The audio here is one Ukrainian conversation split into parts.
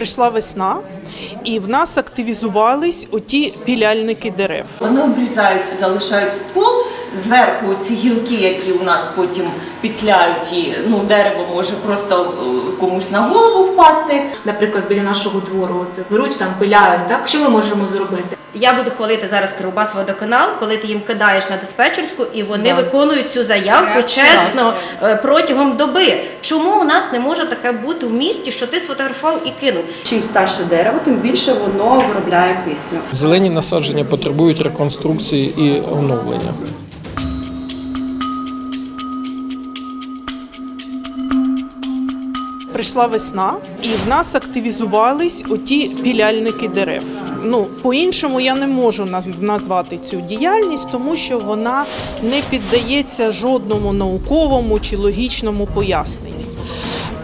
Прийшла весна, і в нас активізувались оті піляльники дерев. Вони обрізають, залишають ствол. Зверху ці гілки, які у нас потім пітляють, і ну, дерево може просто е, комусь на голову впасти. наприклад, біля нашого двору, от беруть там, пиляють, так що ми можемо зробити? Я буду хвалити зараз Кривбас водоканал, коли ти їм кидаєш на диспетчерську, і вони Да. виконують цю заявку чесно е, протягом доби. Чому у нас не може таке бути в місті, що ти сфотографував і кинув? Чим старше дерево, тим більше воно виробляє кисню. Зелені насадження потребують реконструкції і оновлення. Прийшла весна, і в нас активізувались оті піляльники дерев. Ну, по-іншому я не можу назвати цю діяльність, тому що вона не піддається жодному науковому чи логічному поясненню.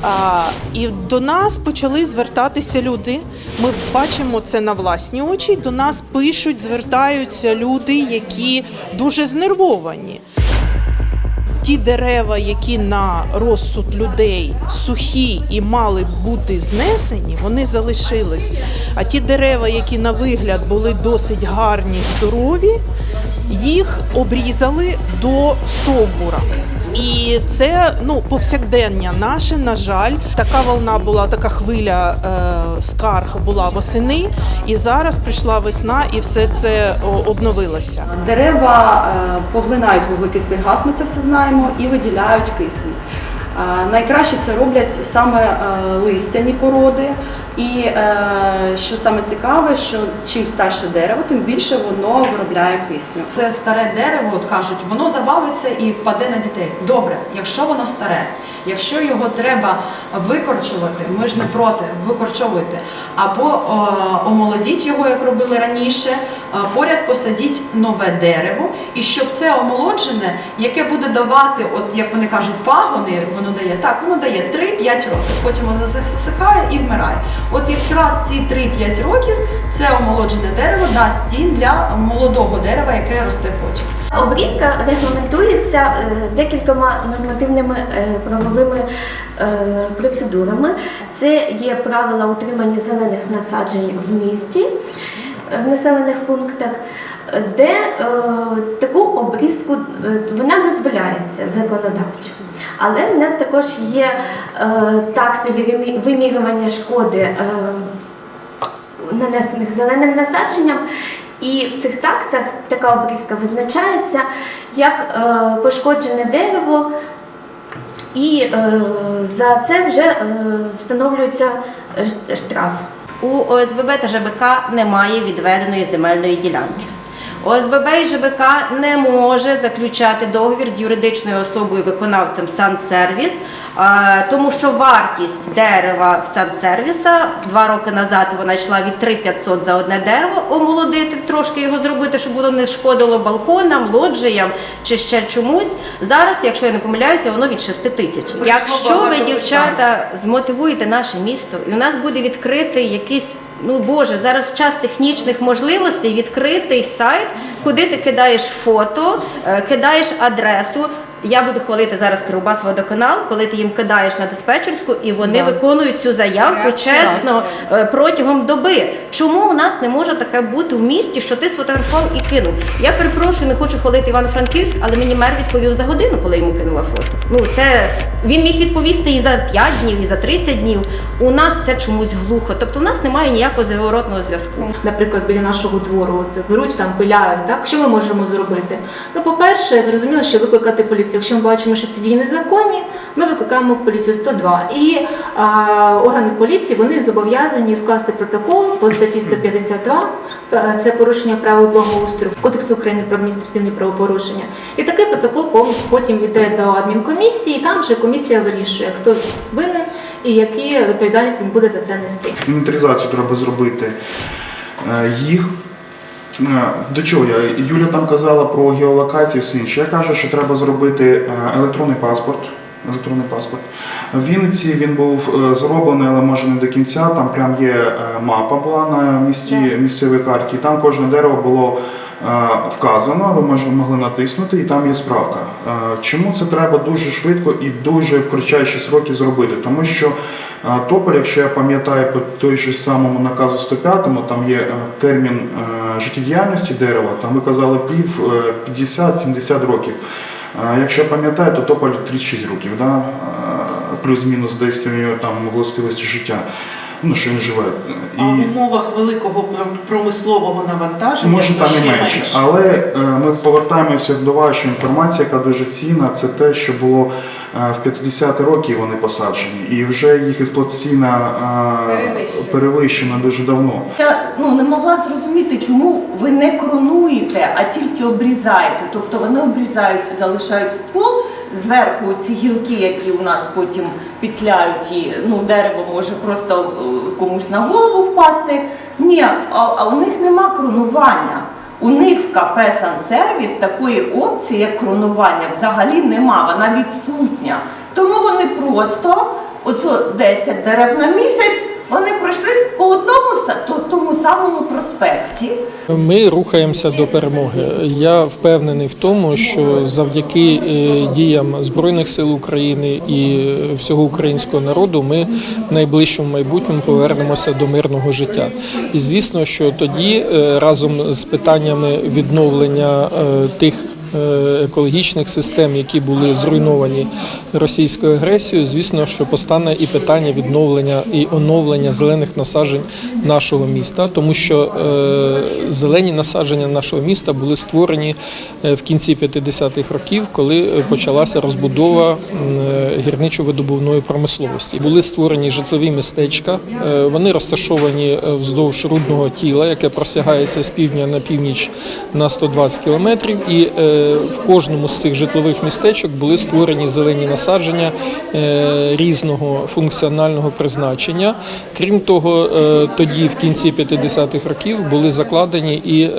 А, і до нас почали звертатися люди. Ми бачимо це на власні очі. До нас пишуть, звертаються люди, які дуже знервовані. Ті дерева, які на розсуд людей сухі і мали бути знесені, вони залишились. А ті дерева, які на вигляд були досить гарні, здорові, їх обрізали до стовбура. І це ну повсякдення наше. На жаль, така волна була, така хвиля е, скарг була восени, і зараз прийшла весна, і все це обновилося. Дерева е, поглинають вуглекислий газ, ми це все знаємо, і виділяють кисень. Е, Найкраще це роблять саме е, листяні породи. І е, що саме цікаве, що чим старше дерево, тим більше воно виробляє кисню. Це старе дерево, от кажуть, воно завалиться і впаде на дітей. Добре, якщо воно старе, якщо його треба викорчувати, ми ж не проти, викорчовуйте. Або е, омолодіть його, як робили раніше, е, поряд посадіть нове дерево, і щоб це омолоджене, яке буде давати, от як вони кажуть, пагони, воно дає так, воно дає 3-5 років. Потім воно засихає і вмирає. От якраз ці 3-5 років це омолоджене дерево дасть тінь для молодого дерева, яке росте потім. Обрізка регламентується е, декількома нормативними е, правовими е, процедурами. Це є правила утримання зелених насаджень в місті, в населених пунктах, де таку обрізку вона дозволяється законодавчо. Але в нас також є е, такси вимірювання шкоди. е, нанесених зеленим насадженням. І в цих таксах така обрізка визначається як е, пошкоджене дерево, і за це вже встановлюється штраф. У ОСББ та ЖБК немає відведеної земельної ділянки. ОСББ і ЖБК не може заключати договір з юридичною особою виконавцем Сансервіс, тому що вартість дерева в Сансервіса два роки назад вона йшла від 3500 за одне дерево, омолодити, трошки його зробити, щоб воно не шкодило балконам, лоджіям чи ще чомусь. Зараз, якщо я не помиляюся, воно від 6 тисяч. Якщо ви, дівчата, змотивуєте наше місто, і у нас буде відкритий якийсь Ну Боже, зараз час технічних можливостей відкритий сайт, куди ти кидаєш фото, е, кидаєш адресу. Я буду хвалити зараз Кривбас водоканал, коли ти їм кидаєш на диспетчерську, і вони виконують цю заявку чесно е, протягом доби. Чому у нас не може таке бути в місті, що ти сфотографував і кинув? Я перепрошую, не хочу хвалити Івано-Франківськ, але мені мер відповів за годину, коли йому кинула фото. Ну це він міг відповісти і за 5 днів, і за 30 днів. У нас це чомусь глухо. Тобто, у нас немає ніякого зворотного зв'язку. Наприклад, біля нашого двору, от беруть там, пиляють, так що ми можемо зробити? Ну, по-перше, зрозуміло, що викликати поліцію. Якщо ми бачимо, що ці дії незаконні, ми викликаємо поліцію 102. І а, органи поліції вони зобов'язані скласти протокол по статті 152, е, це порушення правил благоустрою Кодексу України про адміністративні правопорушення. І такий протокол потім йде до адмінкомісії, і там вже комісія вирішує, хто винен і які відповідальність він буде за це нести. Інвентаризацію треба зробити е, їх. Е, До чого я? Юля там казала про геолокації, все інше. Я кажу, що треба зробити е, електронний паспорт електронний паспорт. В Вінниці він був е, зроблений, але може не до кінця. Там прям є е, мапа була на місті, місцевій карті, і там кожне дерево було е, вказано, ви може- могли натиснути, і там є справка. Чому це треба дуже швидко і дуже в сроки зробити? Тому що тополь, якщо я пам'ятаю по той же самому наказу 105, там є термін життєдіяльності дерева, там ви казали пів е, 50-70 років. Якщо пам'ятаєте, то тополь 36 років, да? Плюс-мінус десь у нього там властивості життя. Ну, що він живе. А в умовах великого промислового навантаження Може то там і ще менше, але е, ми повертаємося до вашої інформації, яка дуже цінна. Це те, що було е, в 50-ті роки вони посаджені, і вже їх експлуатаційна е, перевищена дуже давно. Я ну не могла зрозуміти, чому ви не кронуєте, а тільки обрізаєте. Тобто вони обрізають, залишають ствол зверху ці гілки, які у нас потім петляють, і ну дерево може просто е, комусь на голову впасти. Ні, а, а у них нема кронування. У них в КП «Сансервіс» такої опції, як кронування, взагалі нема, вона відсутня. Тому вони просто, ото 10 дерев на місяць, вони пройшли по одному тому самому проспекті. Ми рухаємося до перемоги. Я впевнений в тому, що завдяки е, діям Збройних сил України і всього українського народу ми в найближчому майбутньому повернемося до мирного життя. І звісно, що тоді е, разом з питаннями відновлення е, тих. Е, Екологічних систем, які були зруйновані російською агресією, звісно, що постане і питання відновлення і оновлення зелених насаджень нашого міста, тому що е, зелені насадження нашого міста були створені е, в кінці 50-х років, коли почалася розбудова гірничо-видобувної промисловості. Були створені житлові містечка. Вони розташовані вздовж рудного тіла, яке просягається з півдня на північ на 120 кілометрів. І в кожному з цих житлових містечок були створені зелені насадження е, різного функціонального призначення. Крім того, е, тоді, в кінці 50-х років, були закладені і е,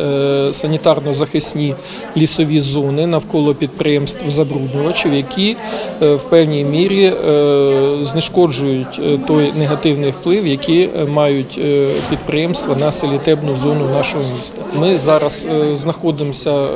санітарно-захисні лісові зони навколо підприємств забруднювачів, які в певній мірі знешкоджують той негативний вплив, який мають підприємства на селітебну зону нашого міста. Ми зараз знаходимося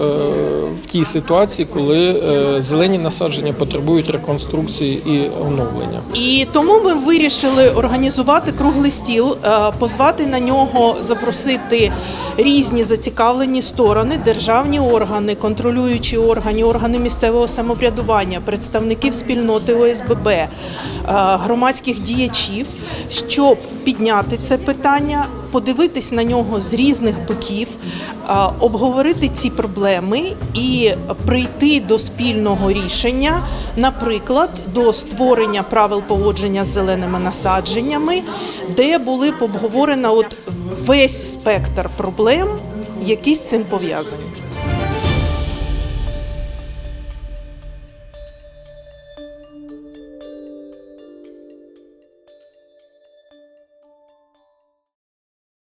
в тій ситуації, коли е, зелені насадження потребують реконструкції і оновлення. І тому ми вирішили організувати круглий стіл, е, позвати на нього, запросити різні зацікавлені сторони, державні органи, контролюючі органи, органи місцевого самоврядування, представників спільноти ОСББ, е, громадських діячів, щоб підняти це питання, подивитись на нього з різних боків, обговорити ці проблеми і прийти до спільного рішення, наприклад, до створення правил поводження з зеленими насадженнями, де були б обговорено от весь спектр проблем, які з цим пов'язані.